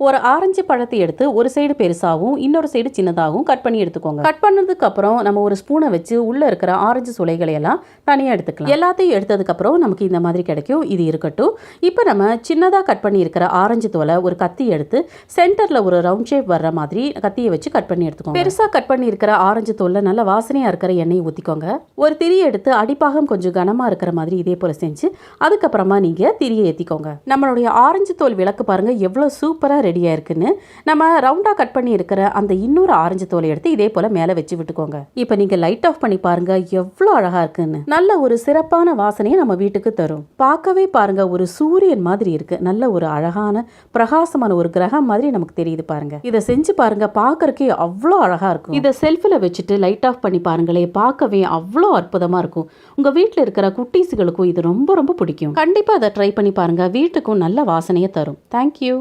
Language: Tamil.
ஒரு ஆரஞ்சு பழத்தை எடுத்து ஒரு சைடு பெருசாகவும் இன்னொரு சைடு சின்னதாகவும் கட் பண்ணி எடுத்துக்கோங்க. கட் பண்ணதுக்கு அப்புறம் நம்ம ஒரு ஸ்பூனை வச்சு உள்ள இருக்கிற ஆரஞ்சு சுளைகளை எல்லாம் தனியாக எடுத்துக்கலாம். எல்லாத்தையும் எடுத்ததுக்கு அப்புறம் நமக்கு இந்த மாதிரி கிடைக்கும். இது இருக்கட்டும். இப்போ நம்ம சின்னதாக கட் பண்ணி இருக்கிற ஆரஞ்சு தோலை ஒரு கத்தி எடுத்து சென்டரில் ஒரு ரவுண்ட் ஷேப் வர்ற மாதிரி கத்தியை வச்சு கட் பண்ணி எடுத்துக்கோங்க. பெருசாக கட் பண்ணி இருக்கிற ஆரஞ்சு தோலை நல்ல வாசனையாக இருக்கிற எண்ணெயை ஊற்றிக்கோங்க ஒரு திரியை எடுத்து அடிப்பாகம் கொஞ்சம் கனமாக இருக்கிற மாதிரி இதே போல் செஞ்சு அதுக்கப்புறமா நீங்கள் திரியை ஏற்றிக்கோங்க நம்மளுடைய ஆரஞ்சு தோல் விளக்கு பாருங்கள் எவ்வளோ சூப்பராக ரெடியாக இருக்குன்னு நம்ம ரவுண்டாக கட் பண்ணி இருக்கிற அந்த இன்னொரு ஆரஞ்சு தோலை எடுத்து இதே போல் மேலே வச்சு விட்டுக்கோங்க. இப்போ நீங்கள் லைட் ஆஃப் பண்ணி பாருங்கள் எவ்வளோ அழகாக இருக்குன்னு. நல்ல ஒரு சிறப்பான வாசனையை நம்ம வீட்டுக்கு தரும். பார்க்கவே பாருங்க ஒரு சூரியன் மாதிரி இருக்கு. நல்ல ஒரு அழகான பிரகாசமான ஒரு கிரகம் மாதிரி நமக்கு தெரியுது பாருங்க. இதை செஞ்சு பாருங்க பார்க்கறக்கே அவ்வளோ அழகா இருக்கும். இதை செல்ஃபில் வச்சுட்டு லைட் ஆஃப் பண்ணி பாருங்களே பார்க்கவே அவ்வளோ அற்புதமா இருக்கும். உங்க வீட்டில் இருக்கிற குட்டீஸுகளுக்கும் இது ரொம்ப ரொம்ப பிடிக்கும். கண்டிப்பா அதை ட்ரை பண்ணி பாருங்க வீட்டுக்கும் நல்ல வாசனையை தரும். தேங்க்யூ